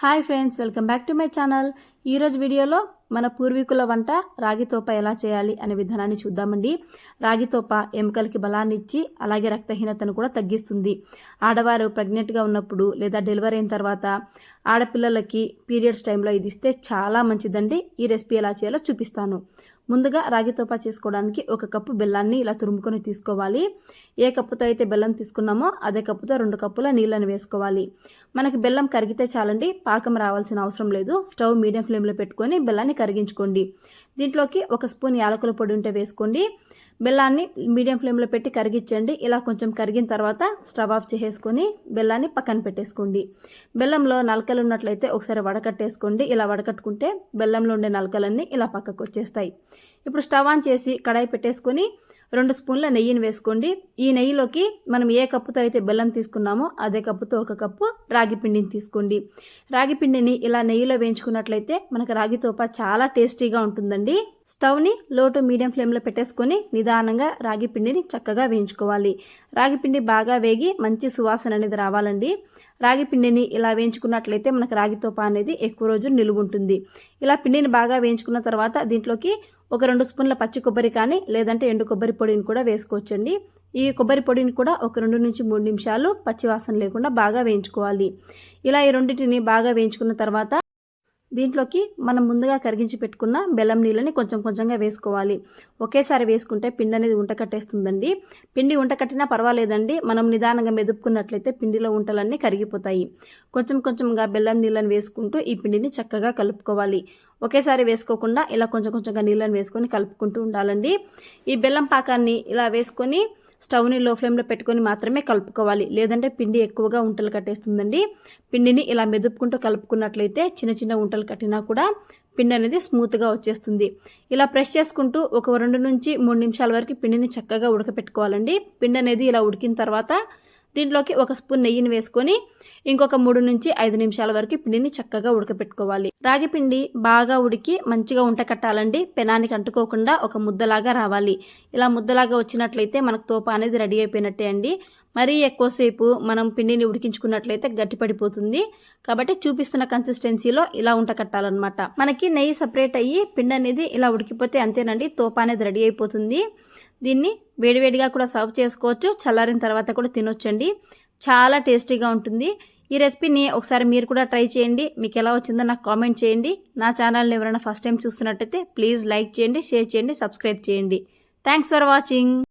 Hi friends welcome back to my channel. ఈరోజు వీడియోలో మన పూర్వీకుల వంట రాగితోప ఎలా చేయాలి అనే విధానాన్ని చూద్దామండి. రాగితోప ఎముకలకి బలాన్ని ఇచ్చి అలాగే రక్తహీనతను కూడా తగ్గిస్తుంది. ఆడవారు ప్రెగ్నెంట్గా ఉన్నప్పుడు లేదా డెలివరీ అయిన తర్వాత ఆడపిల్లలకి పీరియడ్స్ టైంలో ఇది ఇస్తే చాలా మంచిదండి. ఈ రెసిపీ ఎలా చేయాలో చూపిస్తాను. ముందుగా రాగి తోపా చేసుకోవడానికి ఒక కప్పు బెల్లాన్ని ఇలా తురుముకొని తీసుకోవాలి. ఏ కప్పుతో అయితే బెల్లం తీసుకున్నామో అదే కప్పుతో రెండు కప్పుల నీళ్ళని వేసుకోవాలి. మనకి బెల్లం కరిగితే చాలండి పాకం రావాల్సిన అవసరం లేదు. స్టవ్ మీడియం ఫ్లేమ్లో పెట్టుకొని బెల్లాన్ని కరిగించుకోండి. దీంట్లోకి ఒక స్పూన్ యాలకుల పొడి ఉంటే వేసుకోండి. బెల్లాన్ని మీడియం ఫ్లేమ్లో పెట్టి కరిగించండి. ఇలా కొంచెం కరిగిన తర్వాత స్టవ్ ఆఫ్ చేసేసుకొని బెల్లాన్ని పక్కన పెట్టేసుకోండి. బెల్లంలో నలకలు ఉన్నట్లయితే ఒకసారి వడకట్టేసుకోండి. ఇలా వడకట్టుకుంటే బెల్లంలో ఉండే నలకలన్నీ ఇలా పక్కకు వచ్చేస్తాయి. ఇప్పుడు స్టవ్ ఆన్ చేసి కడాయి పెట్టేసుకొని రెండు స్పూన్ల నెయ్యిని వేసుకోండి. ఈ నెయ్యిలోకి మనం ఏ కప్పుతో అయితే బెల్లం తీసుకున్నామో అదే కప్పుతో ఒక కప్పు రాగి పిండిని తీసుకోండి. రాగి పిండిని ఇలా నెయ్యిలో వేయించుకున్నట్లయితే మనకు రాగి తోప చాలా టేస్టీగా ఉంటుందండి. స్టవ్ని లో టు మీడియం ఫ్లేమ్లో పెట్టేసుకొని నిదానంగా రాగి పిండిని చక్కగా వేయించుకోవాలి. రాగి పిండి బాగా వేగి మంచి సువాసన అనేది రావాలండి. రాగి పిండిని ఇలా వేయించుకున్నట్లయితే మనకు రాగి తోప అనేది ఎక్కువ రోజులు నిలువ ఉంటుంది ఇలా పిండిని బాగా వేయించుకున్న తర్వాత దీంట్లోకి ఒక రెండు స్పూన్ల పచ్చి కొబ్బరి కానీ లేదంటే ఎండు కొబ్బరి పొడిని కూడా వేసుకోవచ్చండి. ఈ కొబ్బరి పొడిని కూడా ఒక రెండు నుంచి మూడు నిమిషాలు పచ్చివాసన లేకుండా బాగా వేయించుకోవాలి. ఇలా ఈ రెండింటిని బాగా వేయించుకున్న తర్వాత దీంట్లోకి మనం ముందుగా కరిగించి పెట్టుకున్న బెల్లం నీళ్ళని కొంచెం కొంచెంగా వేసుకోవాలి. ఒకేసారి వేసుకుంటే పిండి అనేది ఉంటకట్టేస్తుందండి పిండి ఉంటకట్టినా పర్వాలేదండి. మనం నిదానంగా మెదుపుకున్నట్లయితే పిండిలో ఉంటలన్నీ కరిగిపోతాయి. కొంచెం కొంచెంగా బెల్లం నీళ్ళని వేసుకుంటూ ఈ పిండిని చక్కగా కలుపుకోవాలి. ఒకేసారి వేసుకోకుండా ఇలా కొంచెం కొంచెంగా నీళ్ళని వేసుకొని కలుపుకుంటూ ఉండాలండి. ఈ బెల్లం పాకాన్ని ఇలా వేసుకొని స్టవ్ని లో ఫ్లేమ్లో పెట్టుకొని మాత్రమే కలుపుకోవాలి. లేదంటే పిండి ఎక్కువగా ఉంటలు కట్టేస్తుందండి. పిండిని ఇలా మెదుపుకుంటూ కలుపుకున్నట్లయితే చిన్న చిన్న ఉంటలు కట్టినా కూడా పిండి అనేది స్మూత్గా వచ్చేస్తుంది. ఇలా ప్రెస్ చేసుకుంటూ ఒక రెండు నుంచి మూడు నిమిషాల వరకు పిండిని చక్కగా ఉడకపెట్టుకోవాలండి. పిండి అనేది ఇలా ఉడికిన తర్వాత దీంట్లోకి ఒక స్పూన్ నెయ్యిని వేసుకొని ఇంకొక మూడు నుంచి ఐదు నిమిషాల వరకు పిండిని చక్కగా ఉడకపెట్టుకోవాలి. రాగి పిండి బాగా ఉడికి మంచిగా ఉంట కట్టాలండి. పెనానికి అంటుకోకుండా ఒక ముద్దలాగా రావాలి. ఇలా ముద్దలాగా వచ్చినట్లయితే మనకు తోప అనేది రెడీ అయిపోయినట్టే అండి. మరీ ఎక్కువసేపు మనం పిండిని ఉడికించుకున్నట్లయితే గట్టిపడిపోతుంది కాబట్టి చూపిస్తున్న కన్సిస్టెన్సీలో ఇలా ఉంట కట్టాలన్నమాట. మనకి నెయ్యి సపరేట్ అయ్యి పిండి అనేది ఇలా ఉడికిపోతే అంతేనండి. తోప అనేది రెడీ అయిపోతుంది. దీన్ని వేడివేడిగా కూడా సర్వ్ చేసుకోవచ్చు. చల్లారిన తర్వాత కూడా తినొచ్చండి. చాలా టేస్టీగా ఉంటుంది. ఈ రెసిపీని ఒకసారి మీరు కూడా ట్రై చేయండి. మీకు ఎలా వచ్చిందో నాకు కామెంట్ చేయండి. నా ఛానల్ని ఎవరైనా ఫస్ట్ టైం చూస్తున్నట్టయితే ప్లీజ్ లైక్ చేయండి షేర్ చేయండి సబ్స్క్రైబ్ చేయండి. Thanks for watching.